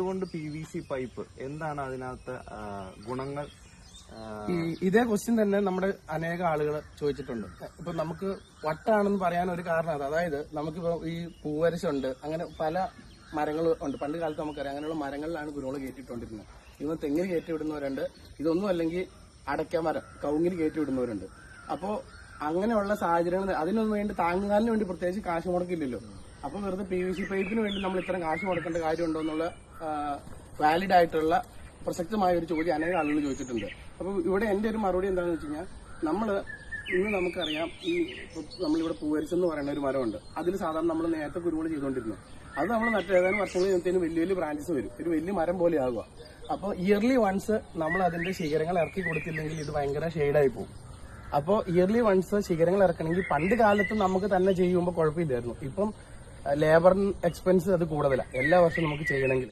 എന്തുകൊണ്ട് P V C pipe എന്താണ് അതിനകത്ത് ഗുണങ്ങൾ? ഇതേ ക്വസ്റ്റ്യൻ തന്നെ നമ്മുടെ അനേക ആളുകൾ ചോദിച്ചിട്ടുണ്ട്. ഇപ്പൊ നമുക്ക് വട്ടാണെന്ന് പറയാൻ ഒരു കാരണം അത്. അതായത് നമുക്കിപ്പോ ഈ പൂവരശുണ്ട് അങ്ങനെ പല മരങ്ങൾ ഉണ്ട്. പണ്ട് കാലത്ത് നമുക്കറിയാം അങ്ങനെയുള്ള മരങ്ങളിലാണ് ഗുണങ്ങൾ കയറ്റിയിട്ടുണ്ടിരുന്നത്. ഇവ തെങ്ങിന് കയറ്റി വിടുന്നവരുണ്ട് ഇതൊന്നും അല്ലെങ്കിൽ അടയ്ക്ക മരം കവുങ്ങിന് കയറ്റി വിടുന്നവരുണ്ട് അപ്പോ അങ്ങനെയുള്ള സാഹചര്യങ്ങൾ അതിനൊന്നും വേണ്ടി താങ്ങുകാലിന് വേണ്ടി പ്രത്യേകിച്ച് കാശ് മുടക്കില്ലല്ലോ. അപ്പൊ വെറുതെ പി വി സി പൈപ്പിന് വേണ്ടി നമ്മൾ ഇത്രയും കാശ് മുടക്കേണ്ട കാര്യമുണ്ടോ എന്നുള്ള വാലിഡ് ആയിട്ടുള്ള പ്രസക്തമായ ഒരു ചോദ്യം അനേകം ആളുകൾ ചോദിച്ചിട്ടുണ്ട്. അപ്പൊ ഇവിടെ എന്റെ ഒരു മറുപടി എന്താണെന്ന് വെച്ച് കഴിഞ്ഞാൽ നമ്മൾ ഇന്ന് നമുക്കറിയാം ഈ നമ്മളിവിടെ പൂവരിച്ച് എന്ന് പറയുന്ന ഒരു മരമുണ്ട്. അതിൽ സാധാരണ നമ്മൾ നേരത്തെ കുരുമുളക് ചെയ്തുകൊണ്ടിരുന്നു. അത് നമ്മൾ മറ്റു ഏതാനും വർഷങ്ങൾ കഴിഞ്ഞതിന് വലിയ വലിയ ബ്രാഞ്ചസ് വരും. ഒരു വലിയ മരം പോലെ ആകുക അപ്പോൾ ഇയർലി വൺസ് നമ്മൾ അതിന്റെ ശിഖരങ്ങൾ ഇറക്കി കൊടുത്തില്ലെങ്കിൽ ഇത് ഭയങ്കര ഷെയ്ഡായി പോകും. അപ്പോൾ ഇയർലി വൺസ് ശിഖരങ്ങൾ ഇറക്കണമെങ്കിൽ പണ്ട് കാലത്ത് നമുക്ക് തന്നെ ചെയ്യുമ്പോൾ കുഴപ്പമില്ലായിരുന്നു. ഇപ്പം ലേബർ എക്സ്പെൻസ് അത് കൂടുതലാണ് എല്ലാ വർഷവും നമുക്ക് ചെയ്യണമെങ്കിൽ.